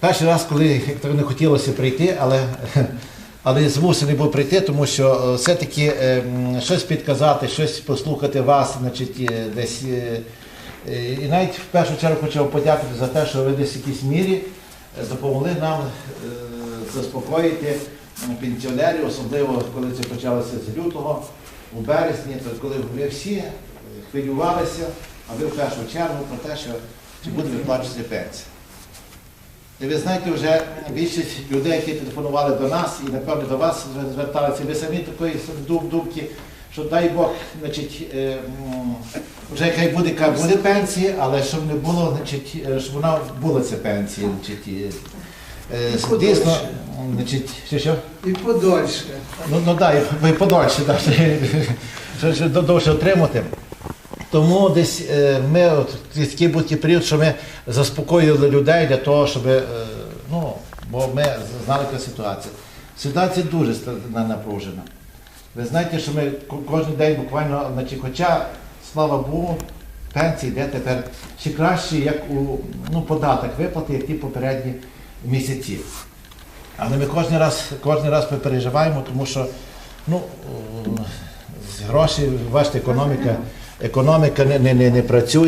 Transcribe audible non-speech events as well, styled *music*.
перший раз, коли як не хотілося прийти, але, *laughs* але змусений був прийти, тому що е, все-таки е, щось підказати, щось послухати вас, значить, е, десь. І навіть в першу чергу хочу вам подякувати за те, що ви десь в якійсь мірі допомогли нам заспокоїти пенсіонерів, особливо коли це почалося з лютого, у березні, коли ви всі хвилювалися, а ви в першу чергу про те, що чи буде виплачуватися пенсія. І ви знаєте, вже більшість людей, які телефонували до нас і напевно до вас зверталися, ви самі такої думки, що дай Бог, значить, е, вже хай буде, хай буде пенсія, але щоб не було, значить, е, щоб вона була ця пенсія. Значить, і, е, дійсно, значить, що що? І подольше. Ну, ну да, і подольше, да, що довше отримати. Тому десь е, ми от такий був такий період, що ми заспокоїли людей для того, щоб е, ну, бо ми знали, яка ситуація. Ситуація дуже напружена. Ви знаєте, що ми кожен день буквально, значить, хоча, слава Богу, пенсії йде тепер ще краще, як у ну, податок виплати, як ті попередні місяці. Але ми кожен раз, кожен раз ми переживаємо, тому що ну, гроші, бачите, економіка, економіка не, не, не, не працює.